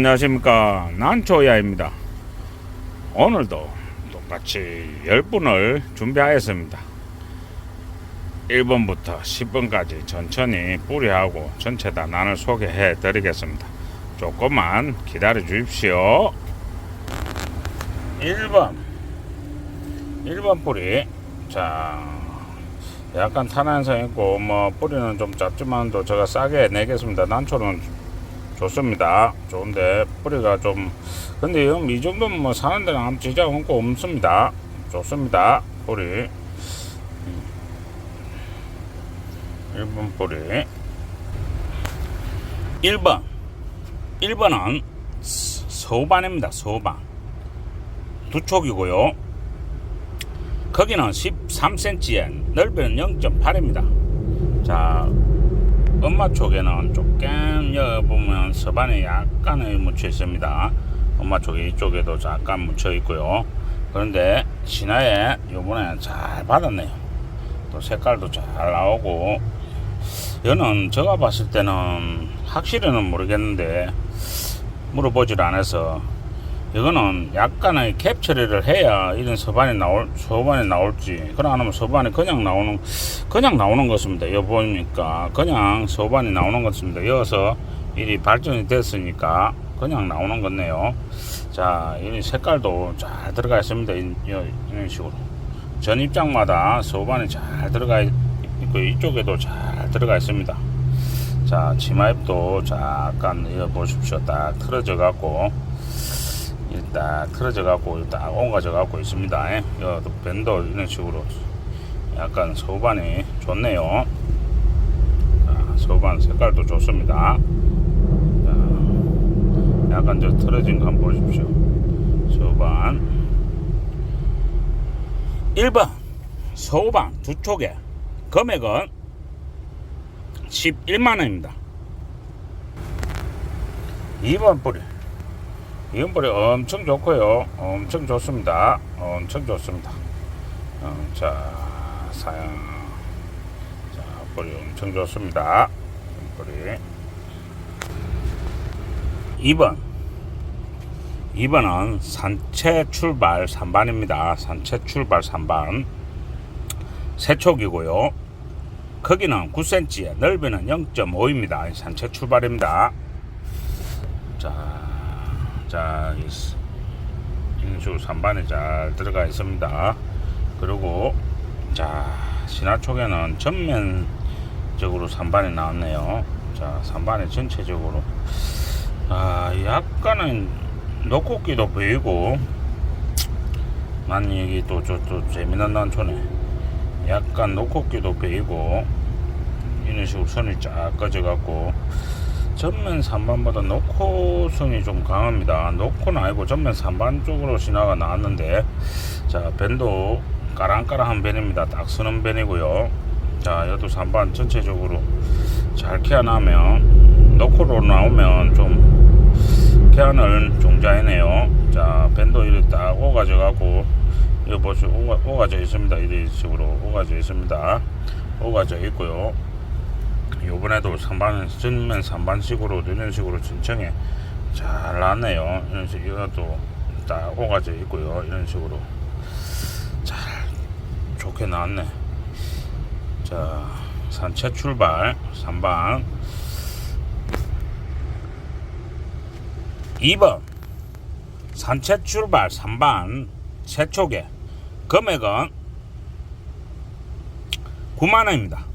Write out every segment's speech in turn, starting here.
안녕하십니까. 난초야입니다. 오늘도 똑같이 10분을 준비하였습니다. 1번부터 10번까지 천천히 뿌리하고 전체 다 난을 소개해 드리겠습니다. 조금만 기다려 주십시오. 1번. 1번 뿌리. 자 약간 탄한성 있고 뭐 뿌리는 좀 작지만도 제가 싸게 내겠습니다. 난초는 좋습니다. 좋은데 뿌리가 좀 근데 형, 이 정도면 뭐 사는 데는 아무 지장 없고 없습니다. 좋습니다. 뿌리 1번 뿌리 1번 1번은 서반입니다. 서반 두 촉이고요. 거기는 13cm에 넓이는 0.8입니다. 자 엄마 쪽에는 조금 여기 보면 서반에 약간의 묻혀 있습니다. 엄마 쪽에 이쪽에도 약간 묻혀 있고요. 그런데 신화에 요번에 잘 받았네요. 또 색깔도 잘 나오고 얘는 제가 봤을 때는 확실히는 모르겠는데 물어보질 않아서 이거는 약간의 캡 처리를 해야 이런 서반이 나올 서반이 나올지 그러 안 하면 서반이 그냥 나오는 그냥 나오는 것입니다. 여 보니까 그냥 서반이 나오는 것입니다. 여기서 일이 발전이 됐으니까 그냥 나오는 거네요. 자, 이 색깔도 잘 들어가 있습니다. 이, 이- 이런 식으로 전 입장마다 서반이 잘 들어가 있고 이쪽에도 잘 들어가 있습니다. 자, 치마입도 잠깐 이어 보십시오. 딱 틀어져 갖고 일단 틀어져 갖고 딱 옮겨져 갖고 있습니다. 예. 여도 밴도 이런 식으로 약간 소반이 좋네요. 자, 소반 색깔도 좋습니다. 자, 약간 저 틀어진 거 한번 보십시오. 소반 1번 소반 두 촉에 금액은 11만원입니다. 2번 뿌리 뿌리 엄청 좋고요. 엄청 좋습니다. 엄청 좋습니다. 어, 자, 사양. 자, 뿌리 엄청 좋습니다. 뿌리. 2번. 2번은 산채 출발 3반입니다. 산채 출발 3반. 세촉이고요. 크기는 9cm에 넓이는 0.5입니다. 산채 출발입니다. 자, 자, 식으로 3반에 잘 들어가 있습니다. 그리고, 자, 신화촉에는 전면적으로 3반이 나왔네요. 자, 3반에 전체적으로. 아, 약간은 녹곡기도 보이고, 난 여기 또, 저, 또 재미난 난초네. 약간 녹곡기도 보이고, 이런 식으로 선이 쫙 꺼져갖고, 전면 3반보다 노코선이 좀 강합니다. 노코는 아니고 전면 3반 쪽으로 신화가 나왔는데 자 밴도 까랑까랑한 밴입니다. 딱 서는 밴이고요. 자 여도 3반 전체적으로 잘 케어나면 노코로 나오면 좀 케어는 종자이네요. 자 밴도 이렇게 딱 오가져 갖고 이거 보시면 오가, 오가져 있습니다. 이런 식으로 오가져 있습니다. 오가져 있고요. 요번에도 3반 전면 3반식으로 이런 식으로 진청에 잘 나왔네요. 이런 식 이것도 딱 오가져 있고요. 이런 식으로 잘 좋게 나왔네. 자 산채 출발 3반 2번 산채 출발 3반 세촉에 금액은 9만원입니다.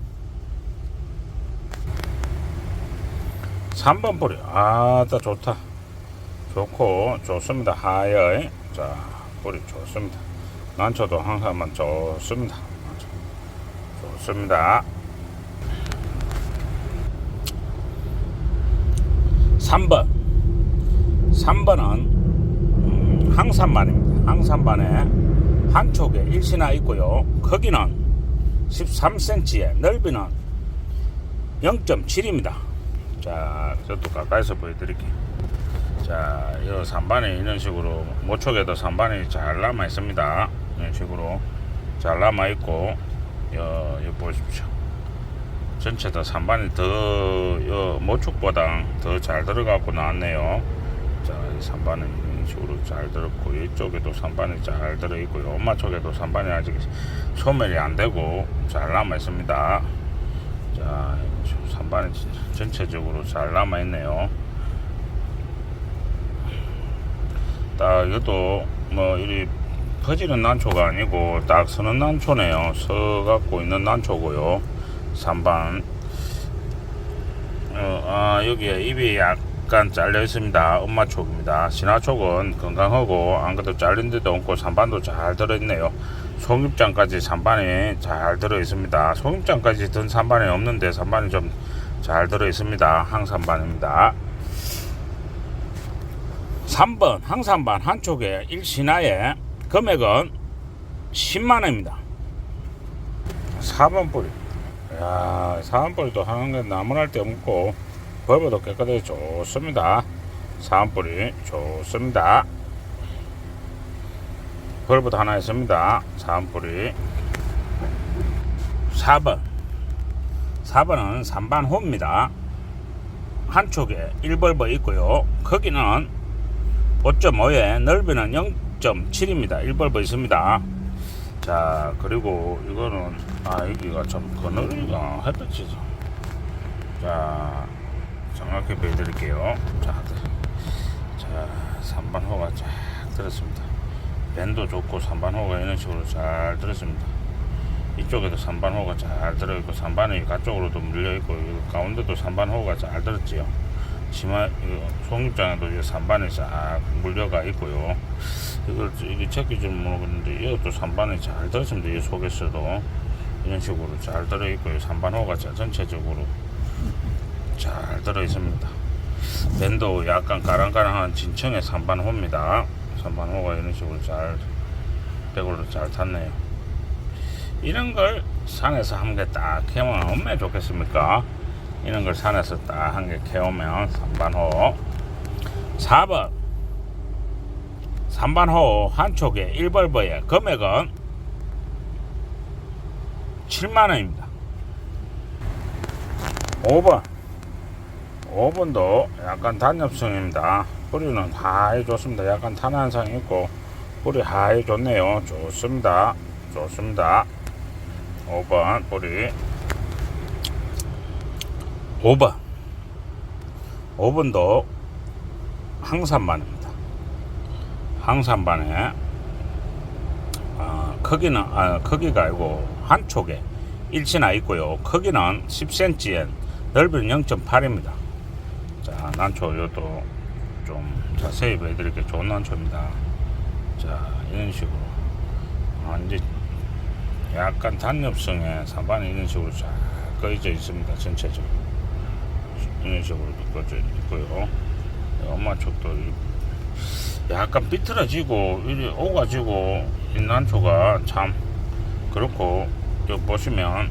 3번 뿌리 아따 좋다. 좋고 좋습니다. 하여이 자 뿌리 좋습니다. 난초도 항상만 좋습니다. 좋습니다. 3번. 3번은 음, 항산반입니다. 항산반에 한쪽에 일신화 있고요. 크기는 13cm에 넓이는 0.7입니다 자, 저도 가까이서 보여드릴게요. 자, 이 3반에 이런 식으로 모촉에도 3반이 잘 남아 있습니다. 이런 식으로 잘 남아 있고, 여, 여 보십시오. 전체 다 3반이 더, 여, 모축보다 더 잘 들어가고 나왔네요. 자, 3반은 이런 식으로 잘 들었고 이쪽에도 3반이 잘 들어 있고요. 엄마 쪽에도 3반이 아직 소멸이 안 되고 잘 남아 있습니다. 자, 3반이 전체적으로 잘 남아 있네요. 딱 이것도 뭐 이리 퍼지는 난초가 아니고 딱 서는 난초네요. 서 갖고 있는 난초고요. 3반. 어, 아, 여기에 입이 약간 잘려 있습니다. 엄마 촉입니다. 신화 촉은 건강하고 안 그래도 잘린 데도 없고 3반도 잘 들어 있네요. 속입장까지 3반이 잘 들어 있습니다. 속입장까지 든 3반이 없는데 3반이 좀 잘 들어 있습니다. 항산반입니다. 3번 항산반 한쪽에 1신화에 금액은 10만원입니다. 4번 뿌리. 야 4번 뿌리도 하는 게 나무랄 데 없고 벌보도 깨끗하게 좋습니다. 4번 뿌리 좋습니다. 벌보도 하나 있습니다. 4번 뿌리. 4번 4번은 3반 호입니다 한쪽에 1벌버 있고요 거기는 5.5에 넓이는 0.7입니다. 1벌버 있습니다. 자, 그리고 이거는, 아, 여기가 좀 그늘이가 햇볕이 좀. 자, 정확히 보여드릴게요. 자, 자, 3반 호가 쫙 들었습니다. 밴도 좋고 3반 호가 이런 식으로 잘 들었습니다. 이쪽에도 3반 호가 잘 들어있고 3반이 가쪽으로도 물려있고 이 가운데도 3반 호가 잘 들었지요. 치마 이제 3반이 싹 물려가 있고요. 이걸 이게 찾기 좀 모르겠는데 이것도 3반이 잘 들었습니다. 이 속에서도 이런 식으로 잘 들어 있고요. 3반 호가 자- 전체적으로 잘 들어 있습니다. 밴도 약간 가랑가랑한 진청의 3반 호입니다. 3반 호가 이런 식으로 잘 백으로 잘 탔네요. 이런 걸 산에서 한 개 딱 캐면 얼마나 좋겠습니까? 이런 걸 산에서 딱 한 개 캐오면 3반호. 4번. 3반호 한쪽에 1벌버의 금액은 7만원입니다. 5번. 5번도 약간 단엽성입니다. 뿌리는 하얘 좋습니다. 약간 탄환상이 있고 뿌리 하얘 좋네요. 좋습니다. 좋습니다 5번 뿌리. 5번 5번도 항산반입니다. 항산반에 어, 크기는 아, 크기가 아니고 한쪽에 일치나 있고요. 크기는 10cm에 넓이는 0.8입니다. 자 난초 이것도 좀 자세히 보여드릴게요 좋은 난초입니다. 자 이런 식으로. 완전 약간 단엽성의 산반이 이런 식으로 잘 꺼져 있습니다 전체적으로. 이런 식으로 꺼져 있고요. 엄마 쪽도 이- 약간 비틀어지고 이리 오가지고 이 난초가 참 그렇고 여기 보시면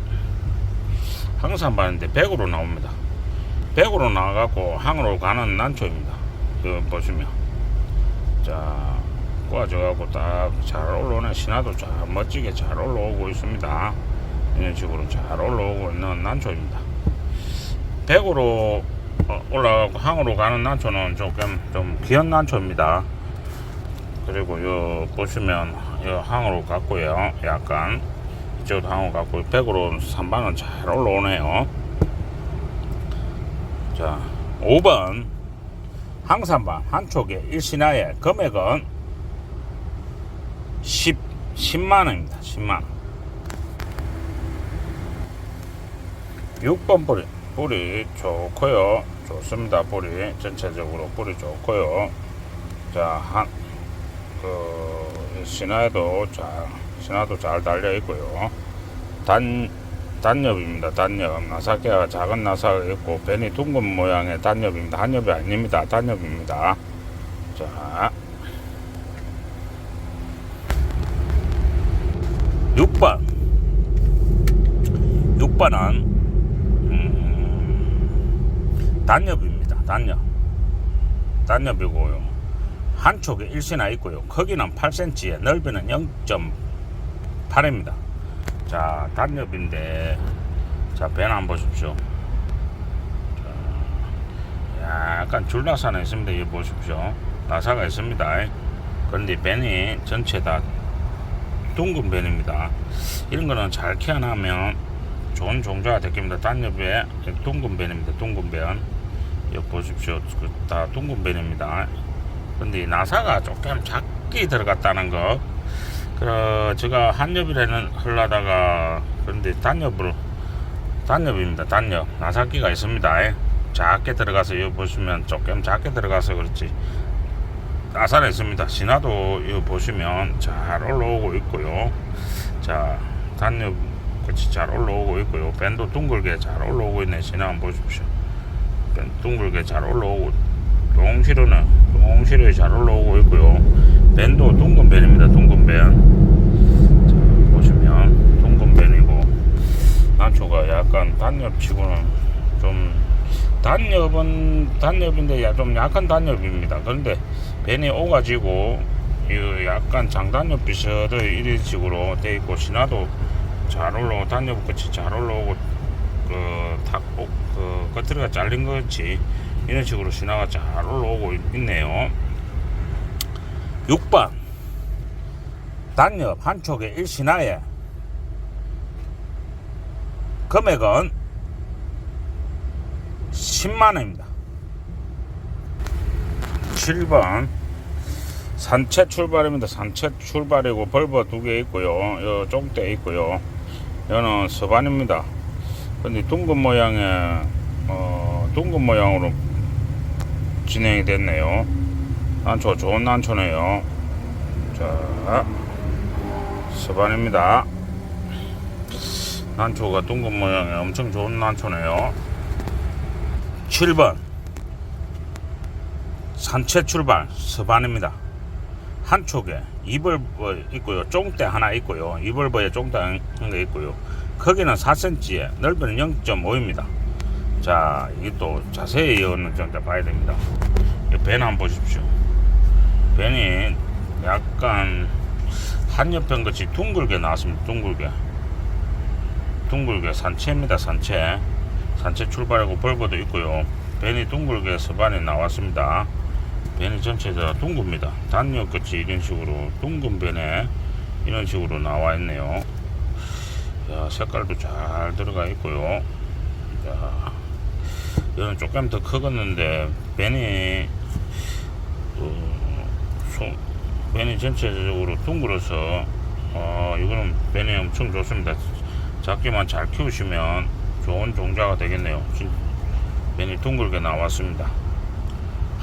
항산반인데 100으로 나옵니다. 100으로 나와갖고 항으로 가는 난초입니다. 여기 보시면. 자 꼬아져갖고 딱 잘 올라오네. 신화도 잘 멋지게 잘 올라오고 있습니다. 이런 식으로 잘 올라오고 있는 난초입니다. 100으로 올라가고 항으로 가는 난초는 조금 좀 귀한 난초입니다. 그리고 요 보시면 요 항으로 갔고요. 약간 이쪽도 항으로 갔고 100으로 3반은 잘 올라오네요. 자 5번 항산반 한쪽에 일신화의 금액은 10, 10만원입니다. 10만원. 6번 뿌리. 뿌리 좋고요. 좋습니다. 뿌리. 전체적으로 뿌리 좋고요. 자 한 그 신화에도 잘 신화도 잘 달려 있고요. 단 단엽입니다. 단엽. 나사개가 작은 나사가 있고 변이 둥근 모양의 단엽입니다. 한엽이 아닙니다. 단엽입니다. 자 6번 6번은 음, 단엽입니다. 단엽. 단엽이고요. 한쪽에 일신화 있고요. 크기는 8cm에 넓이는 0.8입니다. 자 단엽인데 자변 한번 보십시오. 자, 약간 줄나사는 있습니다. 여기 보십시오. 나사가 있습니다. 그런데 벤이 전체 다 둥근 벤입니다. 이런 거는 잘 케어하면 좋은 종자가 되겠습니다. 단엽에 둥근 벤입니다. 둥근 벤. 여기 보십시오. 그다 둥근 벤입니다. 근데 이 나사가 조금 작게 들어갔다는 거. 그 제가 한엽이라는 흘러다가 그런데 단엽으로 단엽입니다. 단엽 나사기가 있습니다. 작게 들어가서 여기 보시면 조금 작게 들어가서 그렇지 있습니다. 신화도 여기 보시면 잘 올라오고 있고요. 자 단엽 끝이 잘 올라오고 있고요. 밴도 둥글게 잘 올라오고 있네. 신화 한번 보십시오. 밴 둥글게 잘 올라오고 동시로는 동시로에 잘 올라오고 있고요. 밴도 둥근 밴입니다. 둥근 밴. 자, 보시면 둥근 밴이고 난초가 약간 단엽치고는 좀 단엽은 단엽인데 야- 좀 약한 단엽입니다. 그런데 밴이 오가지고 이 약간 장단엽 비슷의 이런 식으로 돼 있고 신화도 잘 올라오고 단엽 끝이 잘 올라오고 그탁그 겉으로가 잘린 것이 이런 식으로 신화가 잘 올라오고 있- 있네요. 6번 단엽 한 촉에 1신화에 금액은 10만원입니다. 7번 산채 출발입니다. 산채 출발이고 벌버 두 개 있고요. 요 쫑대 있고요. 여는 서반입니다. 근데 둥근 모양의 어, 둥근 모양으로 진행이 됐네요. 난초 좋은 난초네요. 자, 서반입니다. 난초가 둥근 모양의 엄청 좋은 난초네요. 7번 산채 출발 서반입니다. 한쪽에 이벌버 있고요. 쫑대 하나 있고요. 이벌버에 쫑대 하나 있고요. 크기는 4cm에 넓이는 0.5입니다. 자, 이게 또 자세히 이거는 좀더 봐야 됩니다. 이벤 한번 보십시오. 벤이 약간 한옆편 같이 둥글게 나왔습니다. 둥글게. 둥글게 산채입니다. 산채. 산채 출발하고 벌버도 있고요. 벤이 둥글게 서반에 나왔습니다. 벤이 전체 다 둥급니다. 단역 끝이 이런 식으로 둥근 벤에 이런 식으로 나와 있네요. 야, 색깔도 잘 들어가 있고요. 야, 이거는 조금 더 크겠는데 벤이 어, 소- 벤이 전체적으로 둥글어서 어, 이거는 벤이 엄청 좋습니다. 작게만 잘 키우시면 좋은 종자가 되겠네요. 진- 벤이 둥글게 나왔습니다.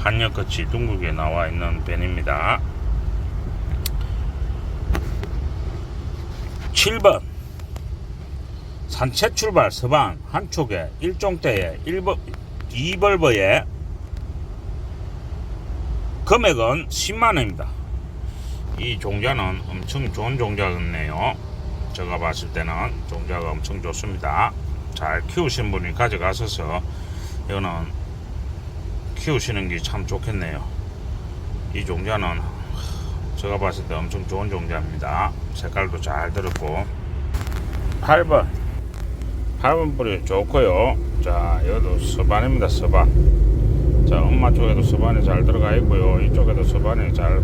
한역같이 둥글게 나와 있는 벤입니다. 7번 산채 출발 서방 한쪽에 1종대에 1버, 2벌버에 금액은 10만원입니다. 이 종자는 엄청 좋은 종자였네요. 제가 봤을 때는 종자가 엄청 좋습니다. 잘 키우신 분이 가져가셔서 이거는 키우시는 게 참 좋겠네요. 이 종자는 제가 봤을 때 엄청 좋은 종자입니다. 색깔도 잘 들었고 8번 8번 뿌리 좋고요. 자 여기도 서반입니다. 서반 자 엄마 쪽에도 서반이 잘 들어가 있고요. 이쪽에도 서반이 잘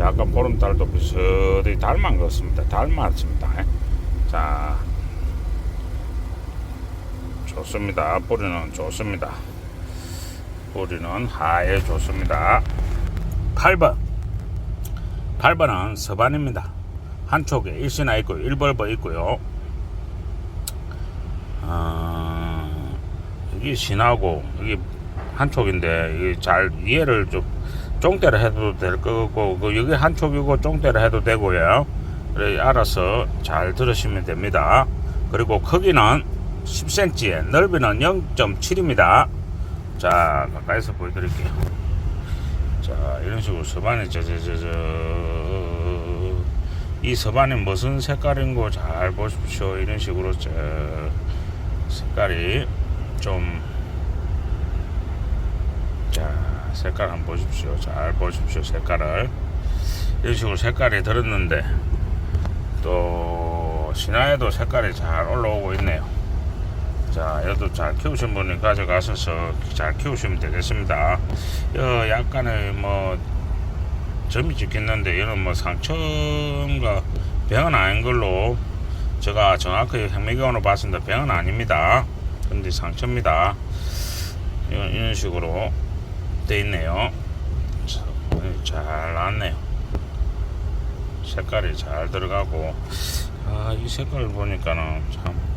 약간 보름달도 비슷히 닮은 것 같습니다. 닮았습니다. 자 좋습니다. 뿌리는 좋습니다. 뿌리는 하에 좋습니다. 8번 8번은 서반입니다. 한쪽에 일신화 있고 일벌버 있고요. 어, 여기 신하고 여기 한쪽인데 이게 잘 이해를 좀 쫑대를 해도 될 거고 그 여기 한쪽이고 쫑대를 해도 되고요. 그래 알아서 잘 들으시면 됩니다. 그리고 크기는 10cm에 넓이는 0.7입니다. 자 가까이서 보여드릴게요. 자 이런 식으로 서반이 저저저저 이 서반이 무슨 색깔인 거잘 보십시오. 이런 식으로 저 색깔이 좀자 색깔 한번 보십시오. 잘 보십시오. 색깔을 이런 식으로 색깔이 들었는데 또 신화에도 색깔이 잘 올라오고 있네요. 자, 얘도 잘 키우신 분이 가져가셔서 잘 키우시면 되겠습니다. 여 약간의 뭐 점이 찍혔는데 얘는 뭐 상처인가 병은 아닌 걸로 제가 정확하게 현미경으로 봤습니다. 병은 아닙니다. 근데 상처입니다. 이런, 이런 식으로 돼 있네요. 자, 잘 나왔네요. 색깔이 잘 들어가고 아 이 색깔을 보니까는 참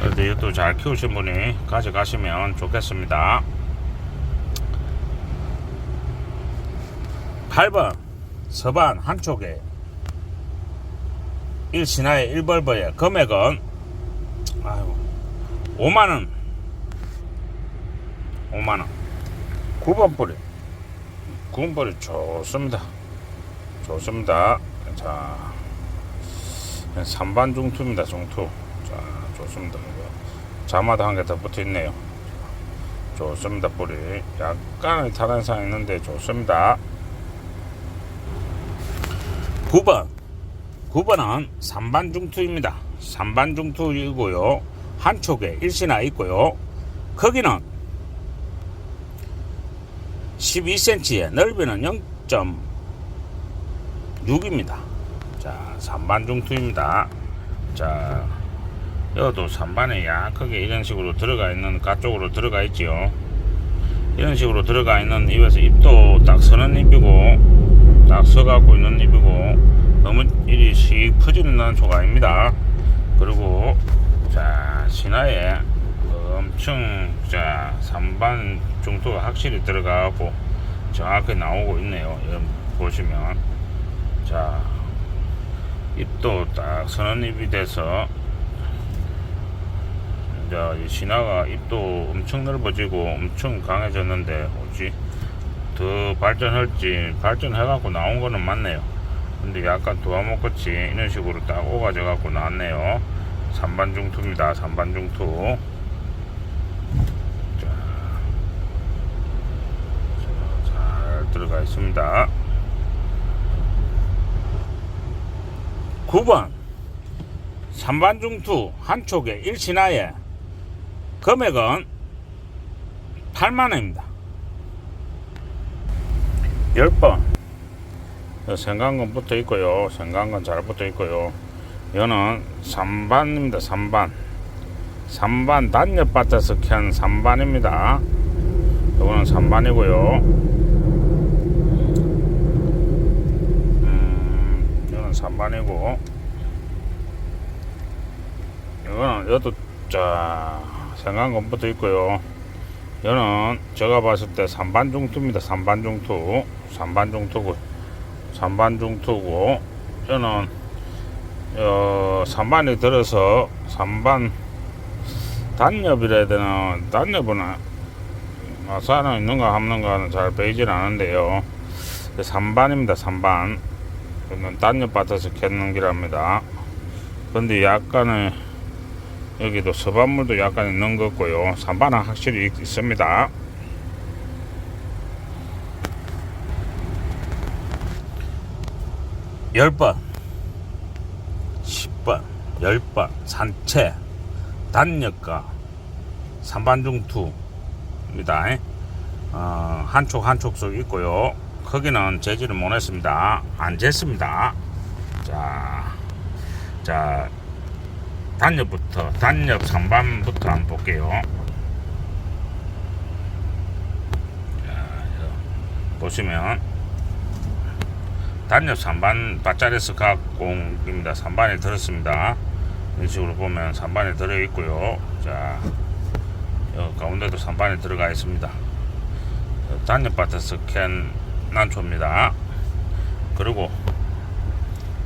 그래도 이것도 잘 키우신 분이 가져가시면 좋겠습니다 8번 서반 한쪽에 1신화에 1벌버에 금액은 아이고 5만원 5만원 9번 뿌리 9번 뿌리 좋습니다 좋습니다. 자, 3반 중투입니다. 중투. 자, 좋습니다. 자마다 한개더 붙어 있네요. 좋습니다. 뿌리. 약간의 타란상 있는데 좋습니다. 9번. 9번은 3반 중투입니다. 3반 중투이고요. 한쪽에 일신화 있고요. 거기는 12cm에 넓이는 0. 6입니다. 자, 3반 중투입니다. 자, 여도 3반에 약하게 이런 식으로 들어가 있는 가쪽으로 들어가 있지요. 이런 식으로 들어가 있는 입에서 입도 딱 서는 입이고 딱 서갖고 있는 입이고 너무 일이 씩 퍼지는 조각입니다. 그리고 자 신화에 엄청 자 3반 중투가 확실히 들어가고 정확히 나오고 있네요. 보시면 자 입도 딱 선언입이 돼서 이 신화가 입도 엄청 넓어지고 엄청 강해졌는데 뭐지 더 발전할지 발전해갖고 나온 거는 맞네요. 근데 약간 도화목같이 이런 식으로 딱 오가져 갖고 나왔네요. 3반 중투입니다 3반 중투. 자, 자, 잘 들어가 있습니다. 9번. 3반 중투 한쪽에 1신화에 금액은 8만원입니다. 10번. 생강건 붙어 있고요. 생강건 잘 붙어 있고요. 이거는 3반입니다. 3반. 3반 단엽밭에서 켠 3반입니다. 이거는 3반이고요. 음, 3반이고. 이거는 이것도 자 생강건 붙어 있고요. 이거는 제가 봤을 때 3반 중투입니다. 3반 중투. 3반 중투고 3반 중투고 이거는 어, 3반이 들어서 3반 단엽이라 해야 되나 단엽은 마사는 있는가 없는가는 잘 보이질 않은데요. 3반입니다. 3반. 이건 단엽 밭에서 캔는 기랍니다. 근데 약간의 여기도 서반물도 약간 있는 것 같고요 3반은 확실히 있- 있습니다 열번 10번, 10번, 산채, 단역가, 산반중투입니다. 어, 한쪽 한쪽씩 있고요. 크기는 재질을 못 했습니다. 안 쟀습니다. 자, 자, 단역부터, 단역 상반부터 한번 볼게요. 자, 여- 보시면, 단엽 3반 밭자리에서 각 공입니다. 3반에 들었습니다. 이런 식으로 보면 3반에 들어 있고요. 자, 여 가운데도 3반에 들어가 있습니다. 단엽밭에서 캔 난초입니다. 그리고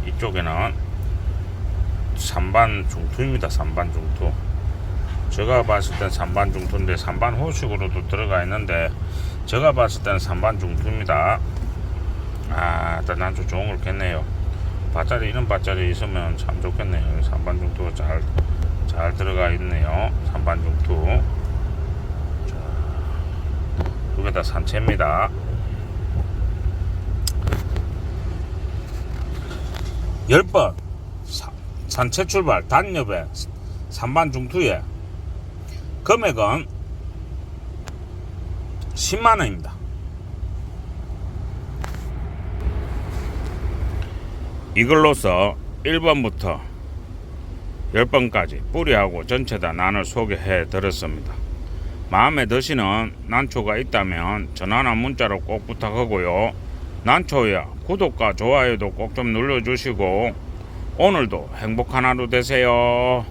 이쪽에는 3반 중투입니다. 3반 중투. 제가 봤을 땐 3반 중투인데 3반 호식으로도 들어가 있는데 제가 봤을 때는 3반 중투입니다. 아, 일단 난좀 좋은 걸 겠네요. 밭자리 이런 밭자리 있으면 참 좋겠네요. 3반 중투가 잘, 잘 들어가 있네요. 3반 중투. 자, 두개 다 산채입니다. 열번 산채 출발 단엽에 3반 중투에 금액은 10만원입니다. 이걸로서 1번부터 10번까지 뿌리하고 전체 다 난을 소개해 드렸습니다. 마음에 드시는 난초가 있다면 전화나 문자로 꼭 부탁하고요. 난초야 구독과 좋아요도 꼭 좀 눌러주시고 오늘도 행복한 하루 되세요.